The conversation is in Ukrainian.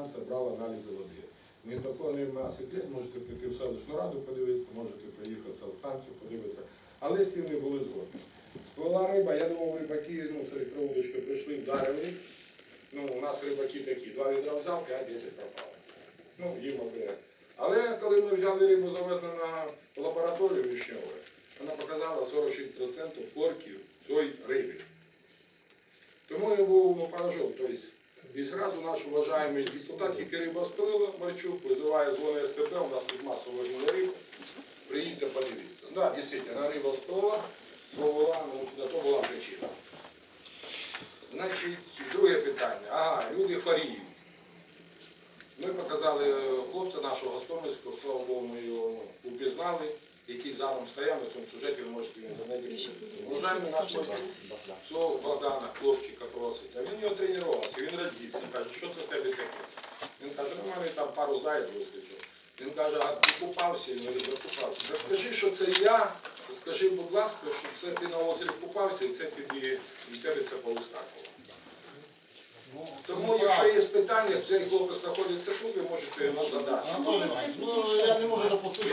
станція брала аналізи води. Ні такого нема секрет, можете піти в селищну раду подивитися, можете приїхати в станцію подивитися. Але всі не були згодні. Сплила риба, я думав, рибаки, ну, з електровудочкою прийшли, вдарили. Ну, у нас рибаки такі, два відра взяв, 5-10 пропало. Ну, їм обе. Але коли ми взяли рибу, завезли на лабораторію вишневу, вона показала 46% корків цієї риби. Тому я був ну, поражен. І зразу наш уважаемый депутат, тільки риба спилила, Марчук, визиває дзвони СТБ, у нас тут масово риба, приїдьте подивіться. Да, дійсно, риба спилила, бо була, ну, на то була причина. Значить, друге питання. Ага, люди хворіють. Ми показали е, хлопця нашого Гостомельського, слава Богу, ми його ну, упізнали, який задом стояв на цьому сюжеті, ви можете в інтернеті. Уважаємо наш цього Богдана, хлопчика просить, а він його тренувався, він роздівся, каже, що це в тебе таке? Він каже, ну в мене там пару зайд вискочив. Він каже, а ти купався? Він говорить, я купався. «Да Скажи, що це я, скажи, будь ласка, що це ти на озері купався і це тобі, і тебе це повискакувало. Тому, якщо є питання, цей хлопець знаходиться тут, ви можете йому задати. Ну я не можу допустити,